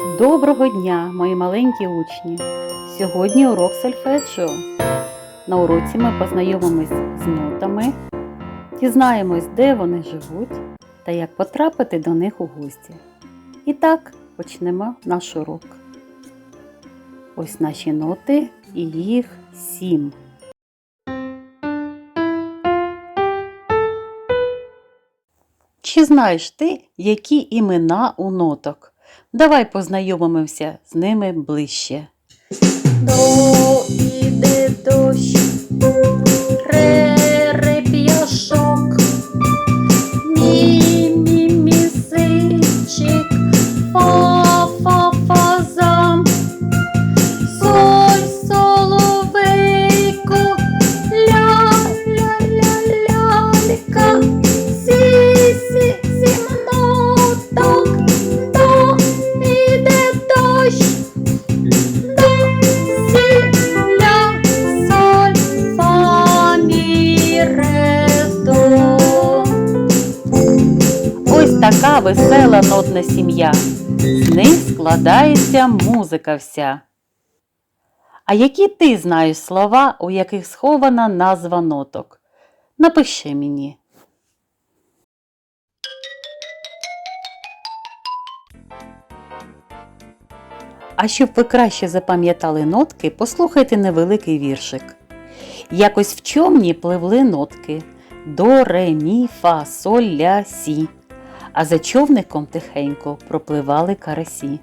Доброго дня, мої маленькі учні! Сьогодні урок сольфеджіо. На уроці ми познайомимось з нотами, дізнаємось, де вони живуть та як потрапити до них у гості. І так, почнемо наш урок. Ось наші ноти і їх сім. Чи знаєш ти, які імена у ноток? Давай познайомимося з ними ближче. До іде дощ, весела нотна сім'я. З них складається музика вся. А які ти знаєш слова, у яких схована назва ноток? Напиши мені. А щоб ви краще запам'ятали нотки, послухайте невеликий віршик. Якось в човні пливли нотки до, ре, мі, фа, соль, ля, сі. А за човником тихенько пропливали карасі.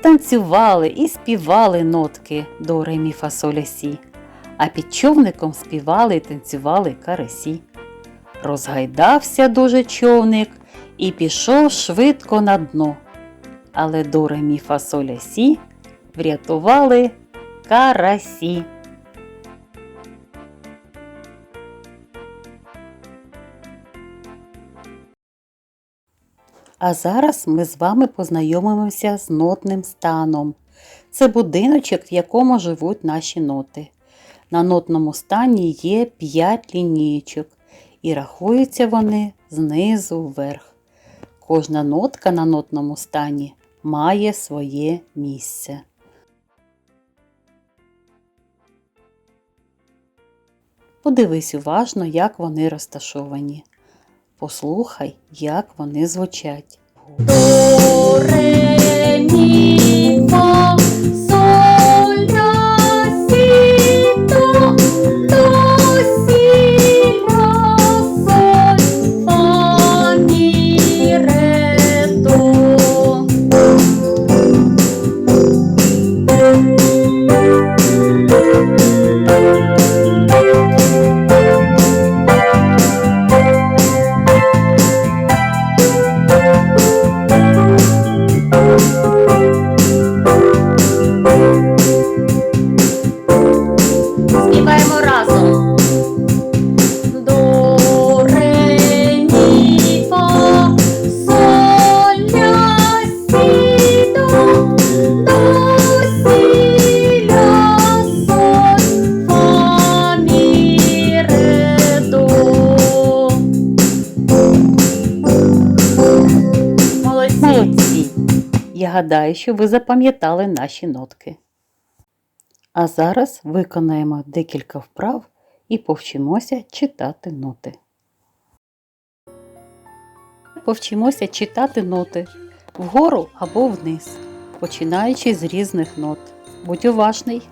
Танцювали і співали нотки до, ре, мі, фа, сі. А під човником співали і танцювали карасі. Розгайдався дуже човник і пішов швидко на дно. Але до, ре, мі, фа, соль, ля, сі врятували карасі. А зараз ми з вами познайомимося з нотним станом. Це будиночок, в якому живуть наші ноти. На нотному стані є 5 лінієчок, і рахуються вони знизу вверх. Кожна нотка на нотному стані має своє місце. Подивись уважно, як вони розташовані. Послухай, як вони звучать. Ре, мі, фа, гадаю, що ви запам'ятали наші нотки. А зараз виконаємо декілька вправ і повчимося читати ноти. Повчимося читати ноти вгору або вниз, починаючи з різних нот. Будь уважний!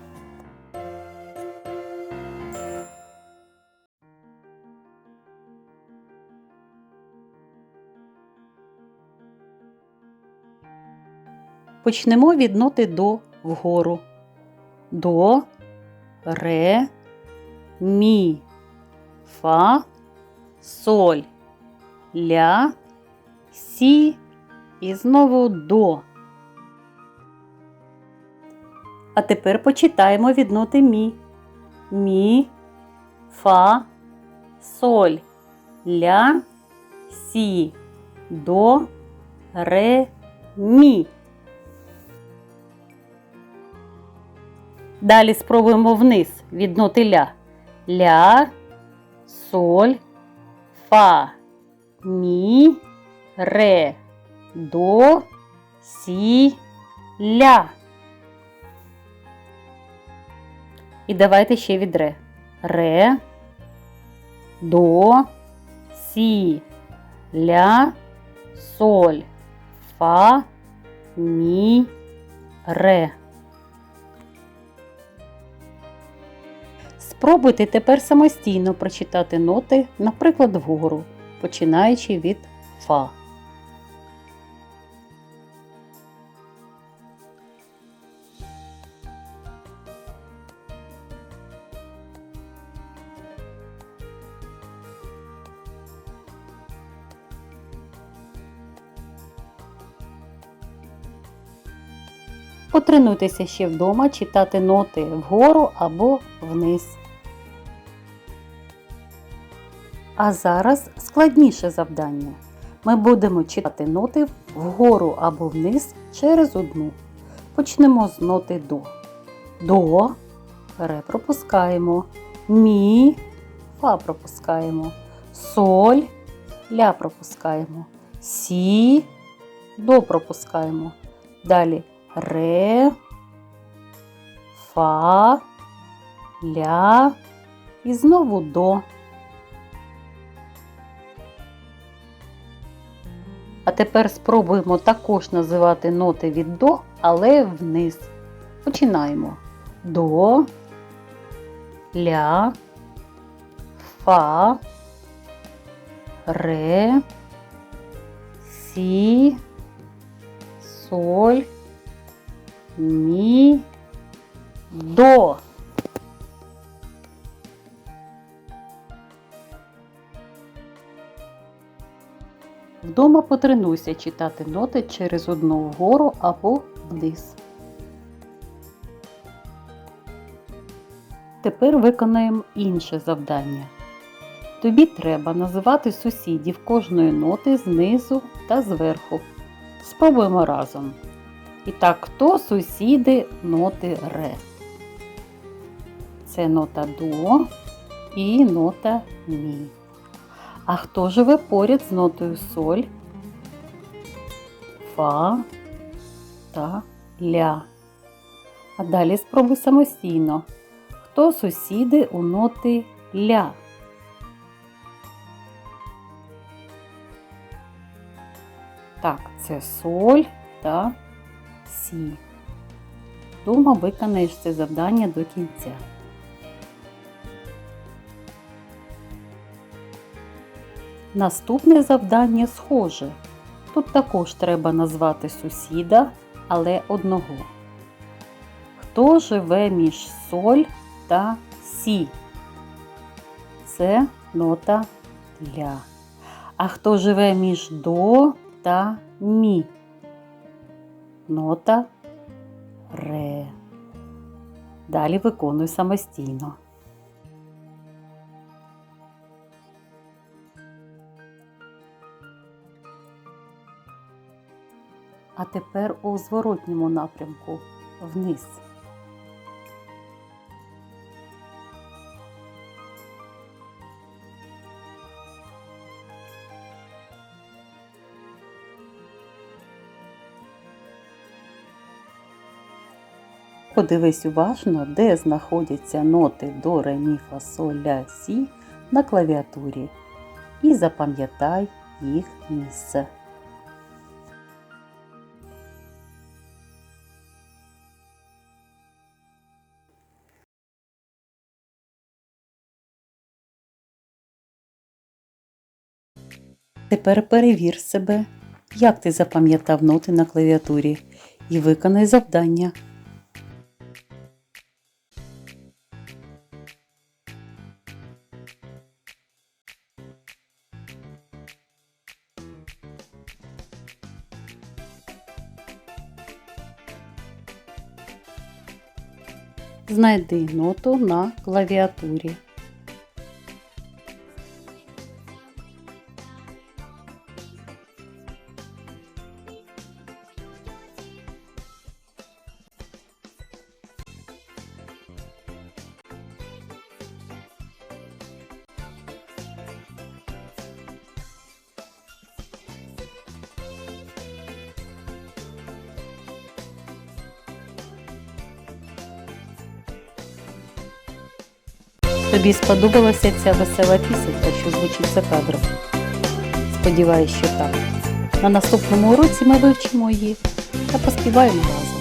Почнемо від ноти до вгору. До, ре, мі, фа, соль, ля, сі і знову до. А тепер почитаємо від ноти мі. Мі, фа, соль, ля, сі, до, ре, мі. Далі спробуємо вниз від ноти ля. Ля, соль, фа, мі, ре, до, сі, ля. І давайте ще від ре. Ре, до, сі, ля, соль, фа, мі, ре. Спробуйте тепер самостійно прочитати ноти, наприклад, вгору, починаючи від фа. Потренуйтеся ще вдома читати ноти вгору або вниз. А зараз складніше завдання. Ми будемо читати ноти вгору або вниз через одну. Почнемо з ноти до. До, ре пропускаємо, мі, фа пропускаємо, соль, ля пропускаємо, сі, до пропускаємо. Далі ре, фа, ля і знову до. А тепер спробуємо також називати ноти від до, але вниз. Починаємо. До, ля, фа, ре, сі, соль, мі, до. Вдома потренуйся читати ноти через одну вгору або вниз. Тепер виконаємо інше завдання. Тобі треба називати сусідів кожної ноти знизу та зверху. Спробуємо разом. І так, хто сусіди ноти ре? Це нота до і нота мі. А хто живе поряд з нотою соль, фа та ля? А далі спробуй самостійно. Хто сусіди у ноти ля? Так, це соль та сі. Дома виконаєш це завдання до кінця. Наступне завдання схоже. Тут також треба назвати сусіда, але одного. Хто живе між соль та сі? Це нота ля. А хто живе між до та мі? Нота ре. Далі виконуй самостійно. А тепер у зворотньому напрямку вниз. Подивись уважно, де знаходяться ноти до, ре, мі, фа, соль, ля, сі на клавіатурі і запам'ятай їх місце. Тепер перевір себе, як ти запам'ятав ноти на клавіатурі, і виконай завдання. Знайди ноту на клавіатурі. Тобі сподобалася ця весела пісенька, що звучить за кадром? Сподіваюсь, що так. На наступному уроці ми вивчимо її та поспіваємо разом.